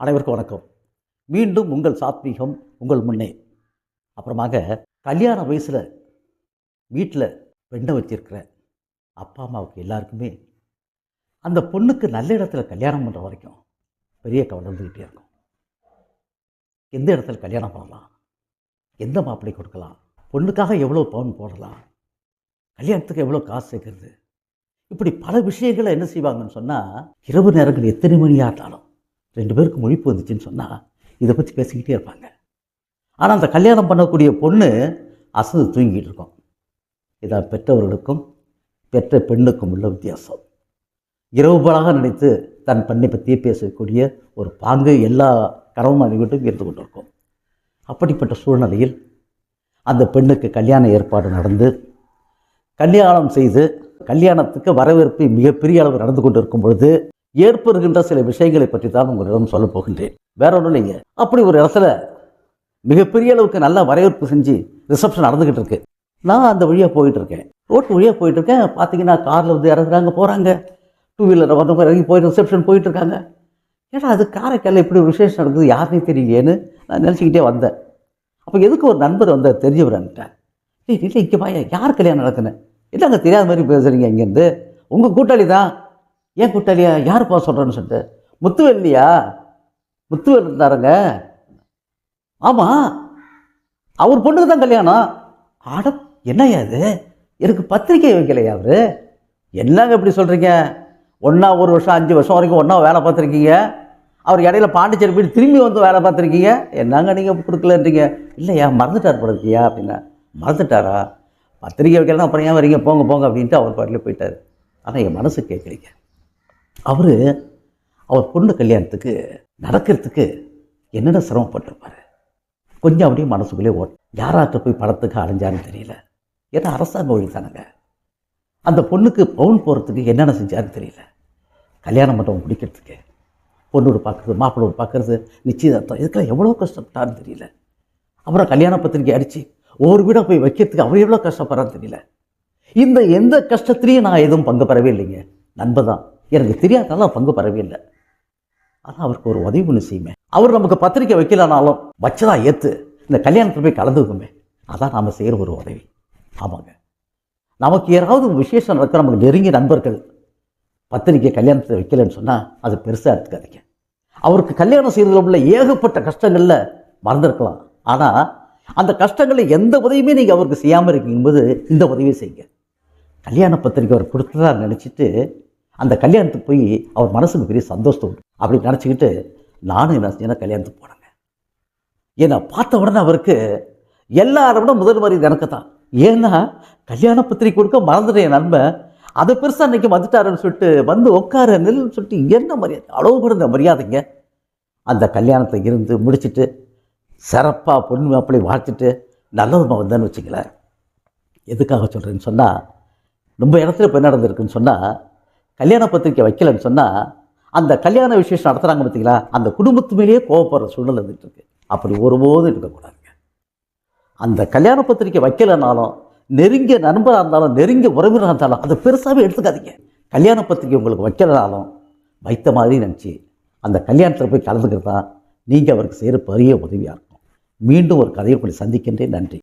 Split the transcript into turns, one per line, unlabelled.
அனைவருக்கும் வணக்கம். மீண்டும் உங்கள் சாத்வீகம் உங்கள் முன்னே. அப்புறமாக கல்யாண வயசில் வீட்டில் பெண்ணை வச்சிருக்கிற அப்பா அம்மாவுக்கு எல்லாருக்குமே அந்த பொண்ணுக்கு நல்ல இடத்துல கல்யாணம் பண்ணுற வரைக்கும் பெரிய கவலை இருந்துக்கிட்டே இருக்கும். எந்த இடத்துல கல்யாணம் பண்ணலாம்? எந்த மாப்பிள்ளை கொடுக்கலாம்? பொண்ணுக்காக எவ்வளோ பவுன் போடலாம்? கல்யாணத்துக்கு எவ்வளோ காசு சேர்க்கறது? இப்படி பல விஷயங்களை என்ன செய்வாங்கன்னு சொன்னால் இரவு நேரங்கள் எத்தனை மணியாக இருந்தாலும் ரெண்டு பேருக்கு முழிப்பு வந்துச்சுன்னு சொன்னால் இதை பற்றி பேசிக்கிட்டே இருப்பாங்க. ஆனால் அந்த கல்யாணம் பண்ணக்கூடிய பொண்ணு அசந்து தூங்கிட்டு இருக்கும். இதான் பெற்றவர்களுக்கும் பெற்ற பெண்ணுக்கும் உள்ள வித்தியாசம். இரவு பலாக நினைத்து தன் பெண்ணை பற்றியே பேசக்கூடிய ஒரு பாங்கு எல்லா கணவன் மனைவிட்டும் இருந்து கொண்டிருக்கும். அப்படிப்பட்ட சூழ்நிலையில் அந்த பெண்ணுக்கு கல்யாண ஏற்பாடு நடந்து கல்யாணம் செய்து கல்யாணத்துக்கு வரவேற்பு மிகப்பெரிய அளவு நடந்து கொண்டிருக்கும் பொழுது ஏற்படுகின்ற சில விஷயங்களை பற்றி தான் உங்களிடம் சொல்லப் போகின்றேன். வேற ஒன்றும் இல்லைங்க. அப்படி ஒரு இடத்துல மிகப்பெரிய அளவுக்கு நல்ல வரவேற்பு செஞ்சு ரிசப்ஷன் நடந்துக்கிட்டு இருக்கு. நான் அந்த வழியாக போயிட்டு இருக்கேன். ரோட்டு வழியாக போயிட்டு இருக்கேன். பார்த்தீங்கன்னா காரில் வந்து இறங்குறாங்க போகிறாங்க டூ வீலர் வரணும் இறங்கி போயிட்டு ரிசப்ஷன் போயிட்டு இருக்காங்க. ஏன்னா அது காரைக்காலில் இப்படி ஒரு விசேஷம் நடக்குது யாருனே தெரியலையேன்னு நான் நினச்சிக்கிட்டே வந்தேன். அப்போ எதுக்கு ஒரு நண்பர் வந்தார் தெரிஞ்சவர்ன்ட்டேன் டேய் இல்லை இங்கே பாய யார் கல்யாணம் நடக்குன்னு? இல்லைங்க தெரியாத மாதிரி பேசுகிறீங்க இங்கேருந்து. உங்கள் கூட்டாளி தான். ஏன் கூட்டாளியா யாருப்பா சொல்கிறேன்னு சொல்லிட்டு. முத்துவேலியா முத்துவேல் இருந்தாருங்க. ஆமாம் அவர் பொண்ணுக்கு தான் கல்யாணம். ஆட என்னையா அது எனக்கு பத்திரிக்கை வைக்கலையா அவர்? என்னங்க இப்படி சொல்கிறீங்க ஒன்றா ஒரு வருஷம் அஞ்சு வருஷம் வரைக்கும் ஒன்றா வேலை பார்த்துருக்கீங்க. அவர் இடையில பாண்டிச்சேரி போய் திரும்பி வந்து வேலை பார்த்துருக்கீங்க. என்னங்க நீங்கள் கொடுக்கலன்றீங்க? இல்லையா மறந்துட்டார் போல இருக்கியா அப்படின்னா. மறந்துட்டாரா? பத்திரிக்கை வைக்கலாம் அப்புறம் ஏன் வரீங்க? போங்க போங்க அப்படின்ட்டு அவர் பாட்டில் போயிட்டார். ஆனால் என் மனசு கேட்குறீங்க அவர் அவர் பொண்ணு கல்யாணத்துக்கு நடக்கிறதுக்கு என்னென்ன சிரமப்பட்டிருப்பார்? கொஞ்சம் அப்படியே மனசுக்குள்ளே ஓட் யாராட்ட போய் படத்துக்கு அலைஞ்சாருன்னு தெரியல. ஏன்னா அரசாங்க வழி தானங்க. அந்த பொண்ணுக்கு பவுன் போகிறதுக்கு என்னென்ன செஞ்சாருன்னு தெரியல. கல்யாண மண்டபம் பிடிக்கிறதுக்கு பொண்ணோடு பார்க்குறது மாப்பிள்ளோடு பார்க்குறது நிச்சயதார்த்தம் இதுக்கெல்லாம் எவ்வளோ கஷ்டப்பட்டாருன்னு தெரியல. அப்புறம் கல்யாண பத்திரிக்கை அடித்து ஒவ்வொரு வீடாக போய் வைக்கிறதுக்கு அவர் எவ்வளோ கஷ்டப்படுறான்னு தெரியல. இந்த எந்த கஷ்டத்துலேயும் நான் எதுவும் பங்கு பெறவே இல்லைங்க. நண்பதான் எனக்கு தெரியாதனால பங்கு பரவே இல்லை. ஆனால் அவருக்கு ஒரு உதவி ஒன்று செய்யுமே. அவர் நமக்கு பத்திரிக்கை வைக்கலனாலும் வச்சதா ஏற்று இந்த கல்யாணத்தில் போய் கலந்துக்குமே. அதான் நாம் செய்கிற ஒரு உதவி. ஆமாங்க. நமக்கு யாராவது ஒரு விசேஷம் நடக்கிற நமக்கு நெருங்கிய நண்பர்கள் பத்திரிக்கை கல்யாணத்தில் வைக்கலன்னு சொன்னால் அது பெருசாக எடுத்துக்காதீங்க. அவருக்கு கல்யாணம் செய்கிறதுல உள்ள ஏகப்பட்ட கஷ்டங்களில் மறந்துருக்கலாம். ஆனால் அந்த கஷ்டங்களில் எந்த உதவியுமே நீங்கள் அவருக்கு செய்யாமல் இருக்கும்போது இந்த உதவியை செய்யுங்க. கல்யாண பத்திரிக்கை அவர் கொடுத்ததா நினச்சிட்டு அந்த கல்யாணத்துக்கு போய் அவர் மனசுக்கு பெரிய சந்தோஷம் உண்டு அப்படி நினச்சிக்கிட்டு நானும் என்ன செஞ்சேன் கல்யாணத்துக்கு போனேங்க. ஏன்னா பார்த்த உடனே அவருக்கு எல்லாரை விட முதல் மரியாதை எனக்கு தான் ஏன்னா கல்யாண பத்திரிக்கை கொடுக்க மறந்துட்டேன் என் நண்பன். அதை பெருசாக அன்றைக்கி வந்துட்டாருன்னு சொல்லிட்டு வந்து உட்கார நெல்னு சொல்லிட்டு என்ன மரியாதை? அளவு கொடுந்த மரியாதைங்க. அந்த கல்யாணத்தை இருந்து முடிச்சிட்டு சிறப்பாக பொண்ணு மாப்பிள்ளை வாழ்த்துட்டு நல்லவருமா வந்தேன்னு வச்சுங்களேன் எதுக்காக சொல்கிறேன்னு சொன்னால் ரொம்ப இடத்துல இப்போ என்ன நடந்திருக்குன்னு சொன்னால் கல்யாண பத்திரிக்கை வைக்கலன்னு சொன்னால் அந்த கல்யாண விசேஷம் நடத்துகிறாங்க பார்த்தீங்களா அந்த குடும்பத்து மேலேயே கோவப்படுற சூழ்நிலை இருந்துட்டு இருக்கு. அப்படி ஒருபோதும் இருக்கக்கூடாதுங்க அந்த கல்யாண பத்திரிக்கை வைக்கலைனாலும் நெருங்கிய நண்பராக இருந்தாலும் நெருங்கிய உறவினராக இருந்தாலும் அதை பெருசாகவே எடுத்துக்காதீங்க. கல்யாண பத்திரிக்கை உங்களுக்கு வைக்கலனாலும் வைத்த மாதிரி நினச்சி அந்த கல்யாணத்தில் போய் கலந்துக்கிறது தான் நீங்கள் அவருக்கு செய்கிற பெரிய உதவியாக இருக்கும். மீண்டும் ஒரு கதையை உங்களை சந்திக்கின்றேன். நன்றி.